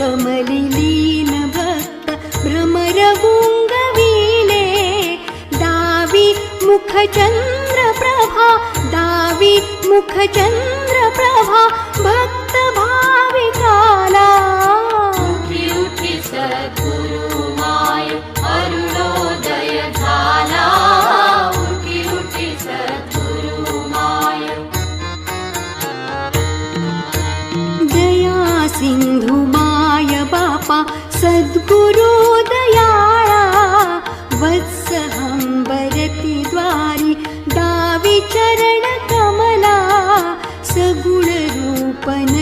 चरणकमलीन भक्त भ्रमर भुङ्गवि दावि मुखचन्द्र प्रभा दावि मुखचन्द्र प्रभा सिन्धुमाय माय बापा सद्गुरोदयाला वत्स अम्बरति द्वारि दाविचरण कमला सगुणरूपण